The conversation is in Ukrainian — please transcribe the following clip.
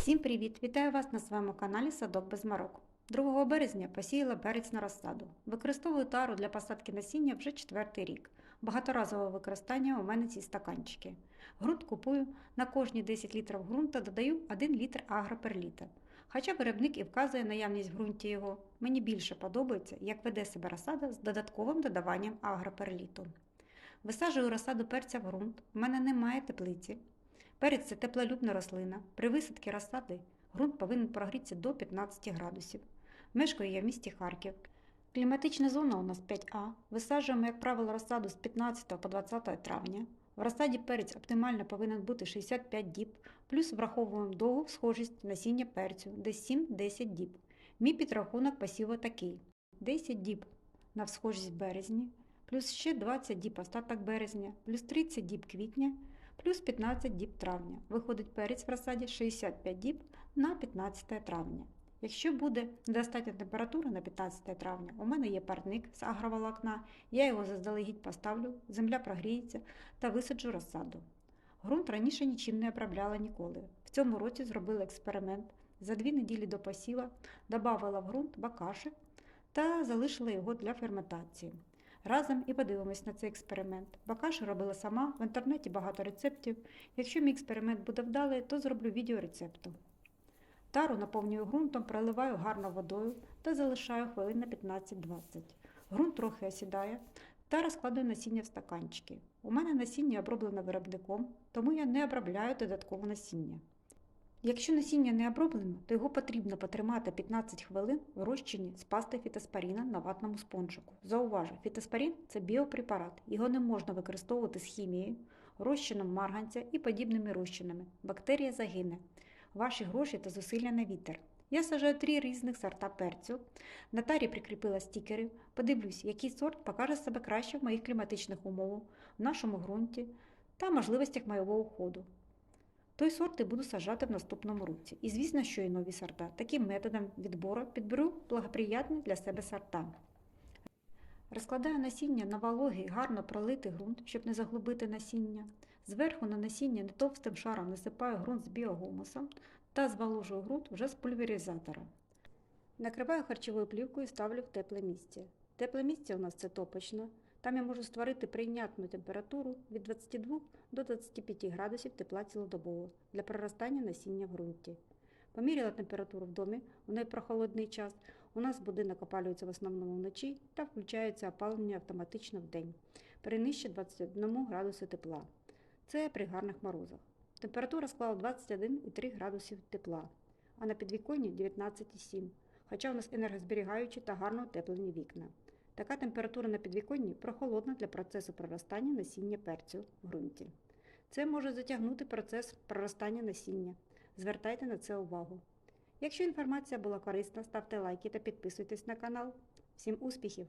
Всім привіт! Вітаю вас на своєму каналі Садок без марок. 2 березня посіяла перець на розсаду. Використовую тару для посадки насіння вже четвертий рік. Багаторазове використання у мене ці стаканчики. Грунт купую на кожні 10 літрів ґрунту додаю 1 літр агроперліта. Хоча виробник і вказує наявність в ґрунті його, мені більше подобається, як веде себе розсада з додатковим додаванням агроперліту. Висаджую розсаду перця в ґрунт. У мене немає теплиці. Перець це теплолюбна рослина. При висадці розсади ґрунт повинен прогрітися до 15 градусів. Мешкаю я в місті Харків. Кліматична зона у нас 5А. Висаджуємо, як правило, розсаду з 15 по 20 травня. В розсаді перець оптимально повинен бути 65 діб, плюс враховуємо довгу схожість насіння перцю, десь 7-10 діб. Мій підрахунок посіву такий: 10 діб на всхожість березні, плюс ще 20 діб остаток березня, плюс 30 діб квітня, плюс 15 діб травня. Виходить перець в розсаді 65 діб на 15 травня. Якщо буде недостатня температура на 15 травня, у мене є парник з агроволокна, я його заздалегідь поставлю, земля прогріється та висаджу розсаду. Грунт раніше нічим не обробляла ніколи. В цьому році зробила експеримент. За дві неділі до посіва додавала в ґрунт бакаши та залишила його для ферментації. Разом і подивимось на цей експеримент. Бакаші робила сама, в інтернеті багато рецептів. Якщо мій експеримент буде вдалий, то зроблю відео рецепту. Тару наповнюю ґрунтом, проливаю гарно водою та залишаю хвилин на 15-20. Ґрунт трохи осідає та розкладаю насіння в стаканчики. У мене насіння оброблено виробником, тому я не обробляю додатково насіння. Якщо насіння не оброблено, то його потрібно потримати 15 хвилин в розчині з пасти фітоспоріна на ватному спонжику. Зауважу, фітоспорін – це біопрепарат, його не можна використовувати з хімією, розчином марганця і подібними розчинами. Бактерія загине. Ваші гроші та зусилля на вітер. Я сажаю три різних сорта перцю. На тарі прикріпила стікери. Подивлюсь, який сорт покаже себе краще в моїх кліматичних умовах, в нашому ґрунті та можливостях моєго уходу. Той сорт і буду сажати в наступному році. І звісно, що і нові сорта. Таким методом відбору підберу благоприятні для себе сорта. Розкладаю насіння на вологий, гарно пролитий ґрунт, щоб не заглубити насіння. Зверху на насіння не товстим шаром насипаю ґрунт з біогумусом та зволожую ґрунт вже з пульверизатора. Накриваю харчовою плівкою і ставлю в тепле місце. Тепле місце у нас це топочно. Там я можу створити прийнятну температуру від 22 до 25 градусів тепла цілодобово для проростання насіння в ґрунті. Поміряла температуру в домі у найпрохолодний час. У нас будинок опалюється в основному вночі та включається опалення автоматично в день при нижче 21 градусу тепла. Це при гарних морозах. Температура склала 21,3 градусів тепла, а на підвіконні 19,7, хоча у нас енергозберігаючі та гарно утеплені вікна. Така температура на підвіконні прохолодна для процесу проростання насіння перцю в ґрунті. Це може затягнути процес проростання насіння. Звертайте на це увагу. Якщо інформація була корисна, ставте лайки та підписуйтесь на канал. Всім успіхів!